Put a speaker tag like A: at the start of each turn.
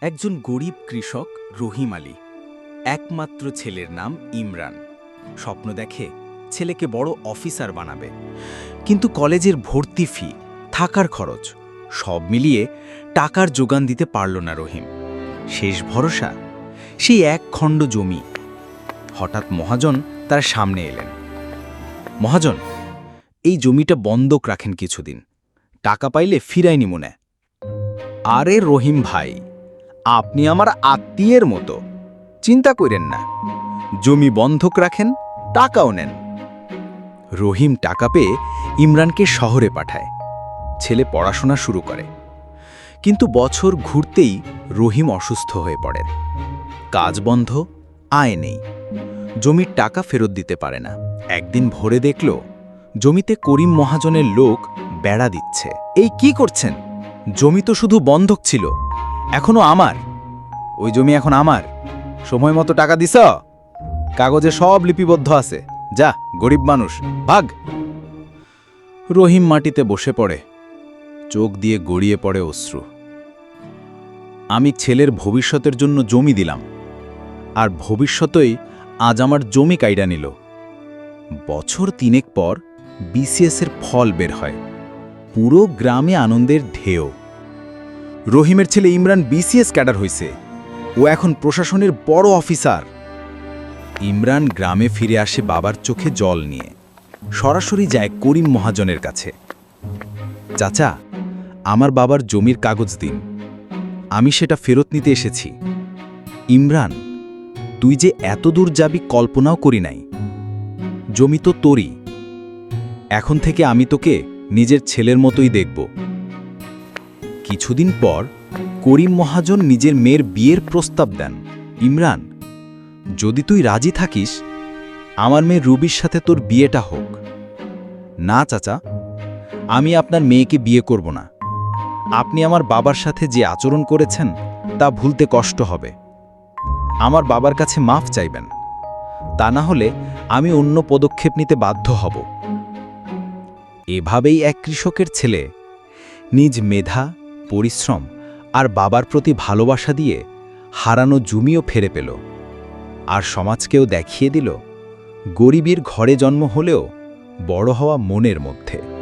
A: একজন গরিব কৃষক রহিম আলী, একমাত্র ছেলের নাম ইমরান। স্বপ্ন দেখে ছেলেকে বড় অফিসার বানাবে। কিন্তু কলেজের ভর্তি ফি, থাকার খরচ, সব মিলিয়ে টাকার যোগান দিতে পারল না রহিম। শেষ ভরসা, সেই এক খণ্ড জমি। হঠাৎ মহাজন তার সামনে এলেন। মহাজন, এই জমিটা বন্ধক রাখেন কিছুদিন। টাকা পাইলে ফিরাই মনে আরে রহিম ভাই! আপনি আমার আত্মীয়ের মতো। চিন্তা করেন না। জমি বন্ধক রাখেন, টাকাও নেন। রহিম টাকা পেয়ে ইমরানকে শহরে পাঠায়। ছেলে পড়াশোনা শুরু করে। কিন্তু বছর ঘুরতেই রহিম অসুস্থ হয়ে পড়েন। কাজ বন্ধ, আয় নেই। জমির টাকা ফেরত দিতে পারে না। একদিন ভোরে দেখল, জমিতে করিম মহাজনের লোক বেড়া দিচ্ছে। এই কি করছেন? জমি তো শুধু বন্ধক ছিল। এখনও আমার। ওই জমি এখন আমার। সময় মতো টাকা দিস কাগজে সব লিপিবদ্ধ আছে। যা, গরিব মানুষ, ভাগ। রহিম মাটিতে বসে পড়ে। চোখ দিয়ে গড়িয়ে পড়ে অশ্রু। আমি ছেলের ভবিষ্যতের জন্য জমি দিলাম। আর ভবিষ্যতেই আজ আমার জমি কাইডা নিল। বছর তিনেক পর বিসিএসের ফল বের হয়। পুরো গ্রামে আনন্দের ঢেউ। রহিমের ছেলে ইমরান বিসিএস ক্যাডার হইছে ও এখন প্রশাসনের বড় অফিসার। ইমরান গ্রামে ফিরে আসে বাবার চোখে জল নিয়ে। সরাসরি যায় করিম মহাজনের কাছে। চাচা, আমার বাবার জমির কাগজ দিন। আমি সেটা ফেরত নিতে এসেছি। ইমরান, তুই যে এত দূর যাবি কল্পনাও করি নাই। জমি তো তোরই। এখন থেকে আমি তোকে নিজের ছেলের মতোই দেখব। কিছুদিন পর করিম মহাজন নিজের মেয়ের বিয়ের প্রস্তাব দেন। ইমরান, যদি তুই রাজি থাকিস, আমার মেয়ে রুবির সাথে তোর বিয়েটা হোক। না, চাচা, আমি আপনার মেয়েকে বিয়ে করব না। আপনি আমার বাবার সাথে যে আচরণ করেছেন, তা ভুলতে কষ্ট হবে। আমার বাবার কাছে মাফ চাইবেন। তা না হলে আমি অন্য পদক্ষেপ নিতে বাধ্য হব। এভাবেই এক কৃষকের ছেলে, নিজ মেধা পরিশ্রম আর বাবার প্রতি ভালোবাসা দিয়ে হারানো জমিও ফেরে পেল। আর সমাজকেও দেখিয়ে দিল, গরিবীর ঘরে জন্ম হলেও বড় হওয়া মনের মধ্যে।